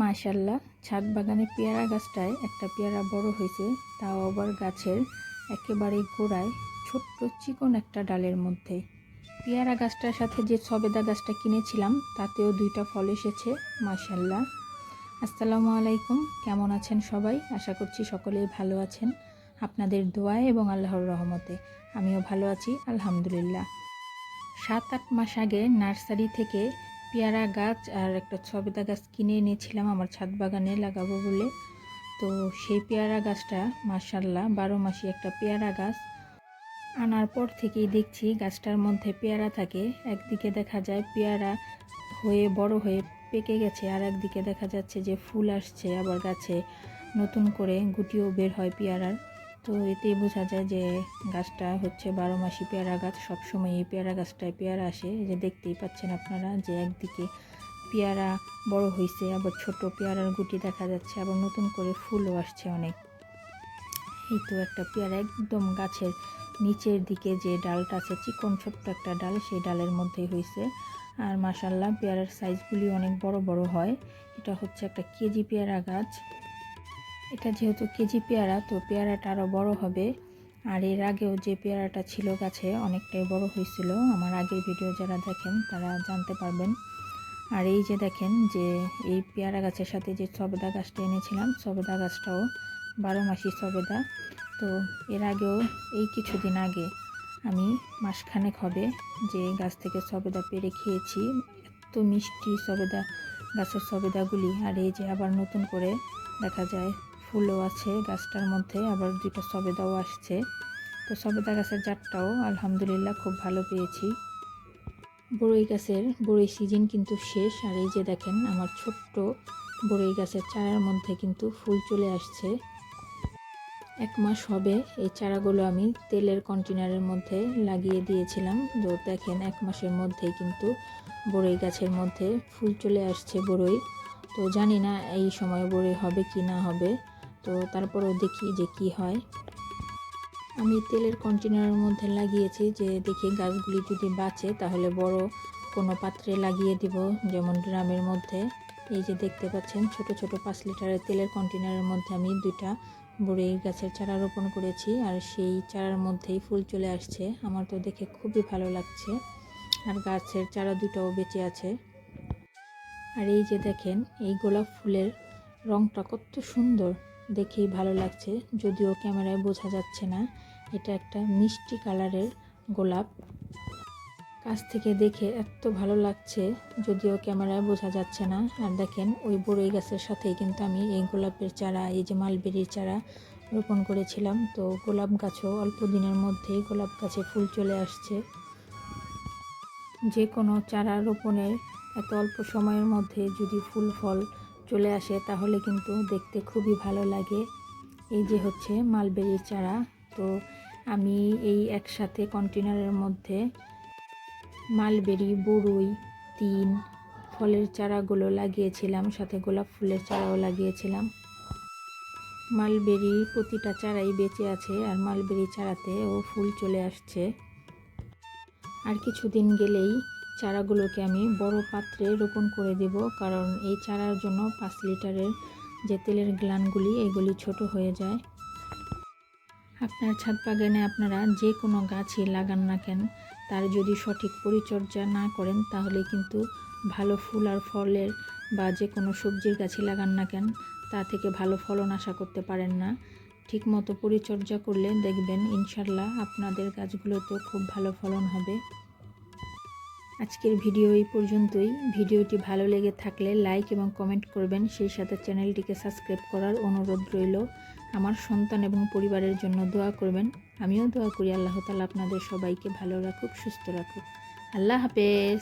মাশাল্লাহ ছাদ বাগানে পেয়ারা গাছটায় একটা পেয়ারা বড় হয়েছে, তাও আবার গাছের একেবারে গোড়ায় ছোট্ট চিকন একটা ডালের মধ্যে। পেয়ারা গাছটার সাথে যে সবেদা গাছটা কিনেছিলাম, তাতেও দুইটা ফল এসেছে মাশাল্লাহ আসসালামু আলাইকুম, কেমন আছেন সবাই? আশা করছি সকলেই ভালো আছেন। আপনাদের দোয়ায় এবং আল্লাহর রহমতে আমিও ভালো আছি, আলহামদুলিল্লাহ। সাত আট মাস আগে নার্সারি থেকে পেয়ারা গাছ আর একটা সবেদা গাছ কিনে এনেছিলাম, আমার ছাদ বাগানে লাগাবো বলে। তো সেই পেয়ারা গাছটা মার্শাল্লাহ বারো মাসি একটা পেয়ারা গাছ। আনার পর থেকেই দেখছি গাছটার মধ্যে পেয়ারা থাকে। একদিকে দেখা যায় পেয়ারা হয়ে, বড় হয়ে পেকে গেছে, আর একদিকে দেখা যাচ্ছে যে ফুল আসছে আবার গাছে। নতুন করে গুটিও বের হয় পেয়ারার। তো এতে বোঝা যায় যে গাছটা হচ্ছে বারো মাসি পেয়ারা গাছ। সবসময় এই পেয়ারা গাছটায় পেয়ারা আসে। যে দেখতেই পাচ্ছেন আপনারা যে একদিকে পেয়ারা বড় হয়েছে আবার ছোট পেয়ারার গুটি দেখা যাচ্ছে, আবার নতুন করে ফুলও আসছে অনেক। এই তো একটা পেয়ারা একদম গাছের নিচের দিকে যে ডালটা আছে, চিকন ছোট্ট একটা ডাল, সেই ডালের মধ্যেই হয়েছে আর মাসাল্লাহ পেয়ারার সাইজগুলি অনেক বড় বড় হয়। এটা হচ্ছে একটা কেজি পেয়ারা গাছ। এটা যেহেতু কেজি পেয়ারা, তো পেয়ারাটা আরও বড় হবে। আর এর আগেও যে পেয়ারাটা ছিল গাছে, অনেকটাই বড় হয়েছিল। আমার আগের ভিডিও যারা দেখেন, তারা জানতে পারবেন। আর এই যে দেখেন যে, এই পেয়ারা গাছের সাথে যে সবেদা গাছটা এনেছিলাম, সবেদা গাছটাও বারো মাসি সবেদা। তো এর আগেও, এই কিছুদিন আগে আমি মাসখানেক হবে যে গাছ থেকে সবেদা পেরে খেয়েছি। এত মিষ্টি সবেদা, গাছের সবেদাগুলি। আর এই যে আবার নতুন করে দেখা যায় ফুলও আছে গাছটার মধ্যে, আবার দুটো সবেদাও আসছে। তো সবেদা গাছের জাতটাও আলহামদুলিল্লাহ খুব ভালো পেয়েছি। বড়ই গাছের, বড়ই সিজন কিন্তু শেষ। আর এই যে দেখেন, আমার ছোট্ট বড়ই গাছের চারার মধ্যে কিন্তু ফুল চলে আসছে। এক মাস হবে এই চারাগুলো আমি তেলের কন্টেনারের মধ্যে লাগিয়ে দিয়েছিলাম। তো দেখেন, এক মাসের মধ্যেই কিন্তু বড়ই গাছের মধ্যে ফুল চলে আসছে বড়ই। তো জানি না এই সময় বড়ই হবে কি না হবে। তো তারপরেও দেখি যে কি হয়। আমি তেলের কন্টেনারের মধ্যে লাগিয়েছি যে দেখি গাছগুলি যদি বাঁচে তাহলে বড় কোনো পাত্রে লাগিয়ে দিব, যেমন ড্রামের মধ্যে। এই যে দেখতে পাচ্ছেন, ছোট ছোট পাঁচ লিটারের তেলের কন্টেনারের মধ্যে আমি দুইটা বড়ই গাছের চারা রোপণ করেছি আর সেই চারার মধ্যেই ফুল চলে আসছে। আমার তো দেখে খুবই ভালো লাগছে আর গাছের চারা দুটাও বেঁচে আছে। আর এই যে দেখেন, এই গোলাপ ফুলের রংটা কত সুন্দর। দেখেই ভালো লাগছে, যদিও ক্যামেরায় বোঝা যাচ্ছে না। এটা একটা মিষ্টি কালারের গোলাপ। কাছ থেকে দেখে এত ভালো লাগছে, যদিও ক্যামেরায় বোঝা যাচ্ছে না। আর দেখেন, ওই বড়ই গাছের সাথেই কিন্তু আমি এই গোলাপের চারা, এই যে মালবেরির চারা রোপণ করেছিলাম। তো গোলাপ গাছও অল্প দিনের মধ্যেই গোলাপ গাছে ফুল চলে আসছে। যে কোনো চারা রোপণের এত অল্প সময়ের মধ্যে যদি ফুল ফল চলে আসে, তাহলে কিন্তু দেখতে খুবই ভালো লাগে। এই যে হচ্ছে মালবেরির চারা। তো আমি এই একসাথে কন্টেনারের মধ্যে মালবেরি বড়ই তিন ফলের চারাগুলো লাগিয়েছিলাম, সাথে গোলাপ ফুলের চারাও লাগিয়েছিলাম। মালবেরি প্রতিটা চারাই বেঁচে আছে, আর মালবেরি চারাতে ও ফুল চলে আসছে। আর কিছুদিন গেলেই চারাগুলোকে আমি বড় পাত্রে রোপণ করে দেব, কারণ এই চারার জন্য পাঁচ লিটারের যে তেলের গ্লানগুলি, এগুলি ছোট হয়ে যায়। আপনার ছাদ বাগানে আপনারা যে কোনো গাছই লাগান না কেন, তার যদি সঠিক পরিচর্যা না করেন, তাহলে কিন্তু ভালো ফুল আর ফলের বা যে কোনো সবজির গাছই লাগান না কেন, তা থেকে ভালো ফলন আশা করতে পারেন না। ঠিক মতো পরিচর্যা করলে দেখবেন ইনশাল্লাহ আপনাদের গাছগুলোতেও খুব ভালো ফলন হবে। আজকের ভিডিও এই পর্যন্তই। ভিডিওটি ভালো লেগে থাকলে লাইক এবং কমেন্ট করবেন। সেই সাথে চ্যানেলটিকে সাবস্ক্রাইব করার অনুরোধ রইল। আমার সন্তান এবং পরিবারের জন্য দোয়া করবেন। আমিও দোয়া করি, আল্লাহ তালা আপনাদের সবাইকে ভালো রাখুক, সুস্থ রাখুক। আল্লাহ হাফেজ।